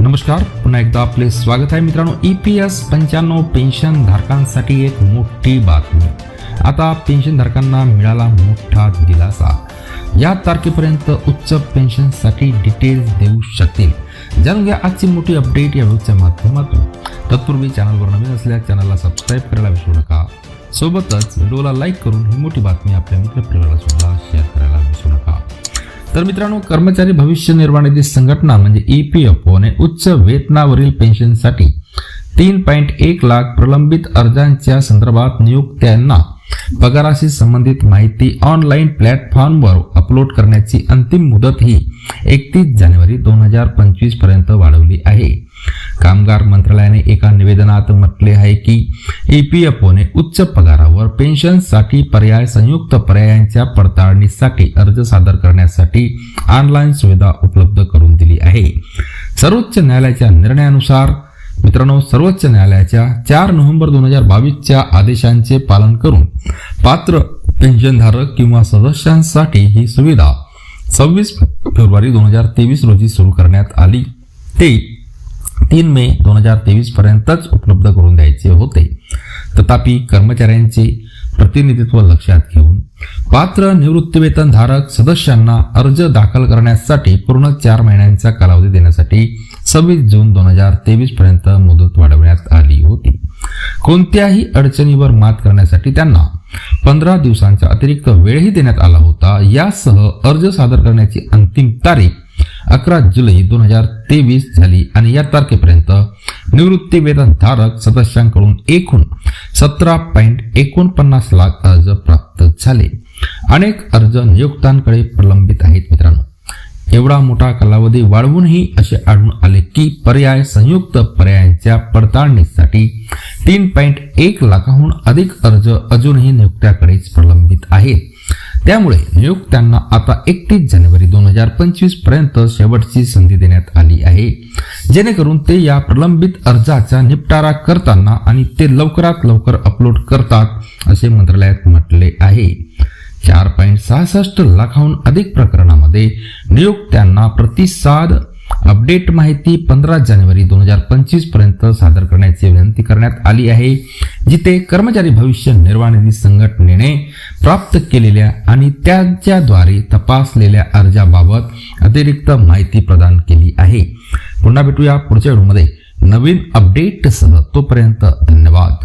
नमस्कार पुन्हा एकदा आपले स्वागत आहे मित्रांनो. ई पी एस पंच्याण्णव पेन्शन धारकांसाठी एक मोठी बातमी. आता पेन्शन धारकांना मिळाला मोठा दिलासा. या तारखेपर्यंत उच्च पेन्शनसाठी डिटेल्स देऊ शकतील. जाणून घ्या आजची मोठी अपडेट या व्हिडिओच्या माध्यमातून. तत्पूर्वी चॅनलवर नवीन असल्यास चॅनलला सबस्क्राईब करायला विसरू नका. सोबतच व्हिडिओला लाईक करून ही मोठी बातमी आपल्या मित्रपरिवाराला सुद्धा शेअर तर मित्रांनो कर्मचारी भविष्य निर्वाह निधी संघटना म्हणजे ई पी एफ ओने उच्च वेतनावरील पेन्शनसाठी तीन पॉईंट एक लाख प्रलंबित अर्जांच्या संदर्भात नियुक्त्यांना पगाराशी संबंधित माहिती ऑनलाईन प्लॅटफॉर्मवर अपलोड करण्याची अंतिम मुदत ही एकतीस जानेवारी दोन हजार पंचवीसपर्यंत वाढवली आहे. कामगार मंत्रालयाने एका निवेदनात म्हटले आहे की ई पी उच्च पगारावर पेन्शनसाठी पर्याय संयुक्त पर्यायांच्या पडताळणीसाठी अर्ज सादर करण्यासाठी ऑनलाईन सुविधा उपलब्ध करून दिली आहे. सर्वोच्च न्यायालयाच्या निर्णयानुसार मित्रांनो सर्वोच्च न्यायालयाच्या चार नोव्हेंबर दोन हजार बावीसच्या आदेशांचे पालन करून पात्र पेन्शनधारक किंवा सदस्यांसाठी ही सुविधा सव्वीस फेब्रुवारी दोन हजार तेवीस रोजी सुरू करण्यात आली. ते तीन मे दोन हजार तेवीस पर्यंतच उपलब्ध करून द्यायचे होते. तथापि कर्मचाऱ्यांचे प्रतिनिधित्व लक्षात घेऊन पात्र निवृत्तीवेतन धारक सदस्यांना अर्ज दाखल करण्यासाठी पूर्ण चार महिन्यांचा कालावधी देण्यासाठी सव्वीस जून दोन हजार तेवीस पर्यंत मुदत वाढवण्यात आली होती. कोणत्याही अडचणीवर मात करण्यासाठी त्यांना पंधरा दिवसांचा अतिरिक्त वेळही देण्यात आला होता. यासह अर्ज सादर करण्याची अंतिम तारीख अकरा जुलै दोन हजार तेवीस झाली आणि या तारखेपर्यंत निवृत्ती वेतन धारक सदस्यांकडून एकूण सतरा पॉईंट एकोणपन्नास लाख अर्ज प्राप्त झाले. अनेक अर्ज नियुक्तांकडे प्रलंबित आहेत मित्रांनो. एवढा मोठा कालावधी वाढवूनही असे आढळून आले की पर्याय संयुक्त पर्यायांच्या पडताळणीसाठी तीन पॉईंट एक लाखाहून अधिक अर्ज अजूनही नियुक्त्याकडेच प्रलंबित आहेत. त्यामुळे नियुक्त्यांना आता एकतीस जानेवारी दोन हजार पंचवीसपर्यंत शेवटची संधी देण्यात आली आहे. जेणेकरून ते या प्रलंबित अर्जाचा निपटारा करताना आणि ते लवकरात लवकर अपलोड करतात असे मंत्रालयात म्हटले आहे. चार पॉईंट सहासष्ट लाखाहून अधिक प्रकरणामध्ये नियुक्त्यांना प्रतिसाद अपडेट माहिती पंधरा जानेवारी दोन हजार पंचवीसपर्यंत सादर करण्याची विनंती करण्यात आली आहे. जिथे कर्मचारी भविष्य निर्वाह निधी संघटनेने प्राप्त केलेल्या आणि त्याच्याद्वारे तपासलेल्या अर्जाबाबत अतिरिक्त माहिती प्रदान केली आहे. पुन्हा भेटूया पुढच्या व्हिडिओमध्ये. नवीन अपडेटसह तोपर्यंत धन्यवाद.